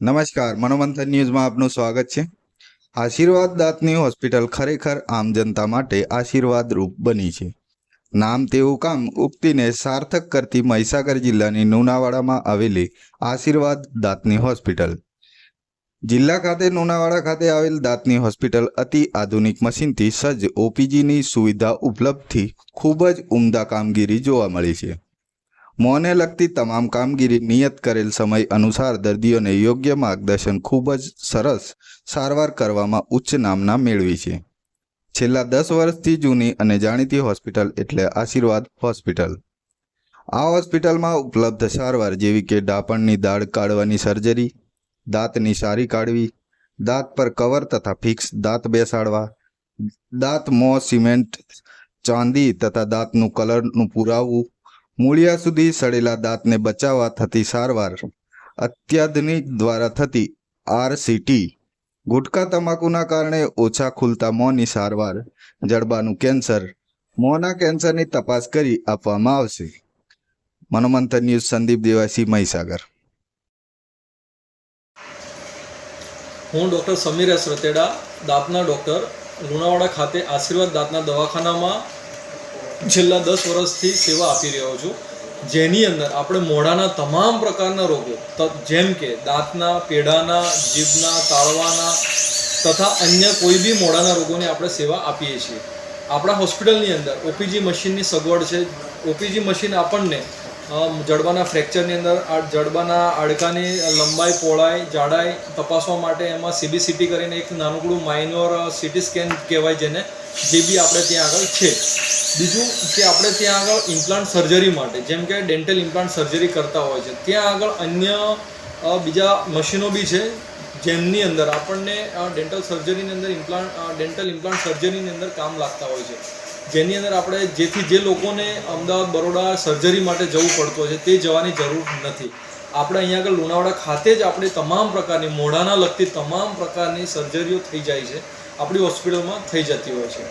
નમસ્કાર, મનોમંથન ન્યૂઝમાં આપનું સ્વાગત છે. આશીર્વાદ દાંતની હોસ્પિટલ ખરેખર આમ જનતા માટે આશીર્વાદરૂપ બની છે. નામ તેવું કામ ઉક્તિને સાર્થક કરતી મહીસાગર જિલ્લાની નુનાવાડામાં આવેલી આશીર્વાદ દાંતની હોસ્પિટલ. જિલ્લા ખાતે નુનાવાડા ખાતે આવેલ દાંતની હોસ્પિટલ અતિ આધુનિક મશીનથી સજ્જ ઓપીજીની સુવિધા ઉપલબ્ધથી ખૂબ જ ઉમદા કામગીરી જોવા મળી છે. મોંને લગતી તમામ કામગીરી નિયત કરેલ સમય અનુસાર દર્દીઓને યોગ્ય માર્ગદર્શન ખૂબ જ સરસ સારવાર કરવામાં ઉચ્ચ નામના મેળવી છે. છેલ્લા દસ વર્ષથી જૂની અને જાણીતી હોસ્પિટલ એટલે આશીર્વાદ હોસ્પિટલ. આ હોસ્પિટલમાં ઉપલબ્ધ સારવાર જેવી કે ડાપણની દાઢ કાઢવાની સર્જરી, દાંતની સારી કાઢવી, દાંત પર કવર તથા ફિક્સ દાંત બેસાડવા, દાંત મોં, સિમેન્ટ, ચાંદી તથા દાંતનું કલરનું પુરાવવું મૂળિયા સુધી સડેલા દાંતને બચાવવા થતી સારવાર અત્યાધુનિક દ્વારા થતી આરસીટી. ગુટકા તમાકુના કારણે ઓછા ખુલતા મોંની સારવાર, જડબાનું કેન્સર, મોંના કેન્સરની તપાસ કરી આપવામાં આવશે. મનોમંથન ન્યૂઝ સંદીપ દેવાસી, મહીસાગર. હું ડૉક્ટર સમીર એસ રતેડા, દાંતના ડૉક્ટર, લુણાવાડા ખાતે આશીર્વાદ દાંતના દવાખાનામાં છેલ્લા દસ વર્ષથી સેવા આપી રહ્યો છું. જેની અંદર આપણે મોઢાના તમામ પ્રકારના રોગો જેમ કે દાંતના, પેઢાના, જીભના, તાળવાના તથા અન્ય કોઈ બી મોઢાના રોગોની આપણે સેવા આપીએ છીએ. આપણા હોસ્પિટલની અંદર ઓપીજી મશીનની સગવડ છે. ઓપીજી મશીન આપણને જડબાના ફ્રેક્ચરની અંદર જડબાના હાડકાની લંબાઈ, પહોળાઈ, જાડાઈ તપાસવા માટે એમાં સીબીસીટી કરીને એક નાનકડું માઇનોર સીટી સ્કેન કહેવાય જેને જે બી આપણે ત્યાં આગળ છે. બીજું કે આપણે ત્યાં આગળ ઇમ્પ્લાન્ટ સર્જરી માટે, જેમ કે ડેન્ટલ ઇમ્પ્લાન્ટ સર્જરી કરતા હોય છે, ત્યાં આગળ અન્ય બીજા મશીનો બી છે, જેમની અંદર આપણને ડેન્ટલ સર્જરીની અંદર ઇમ્પ્લાન્ટ ડેન્ટલ ઇમ્પ્લાન્ટ સર્જરીની અંદર કામ લાગતા હોય છે. જેની અંદર આપણે જેથી જે લોકોને અમદાવાદ બરોડા સર્જરી માટે જવું પડતું હોય છે, તે જવાની જરૂર નથી. આપણે અહીંયા આગળ લુણાવાડા ખાતે જ આપણે તમામ પ્રકારની, મોઢાના લગતી તમામ પ્રકારની સર્જરીઓ થઈ જાય છે. આપણી હોસ્પિટલમાં થઈ જતી હોય છે.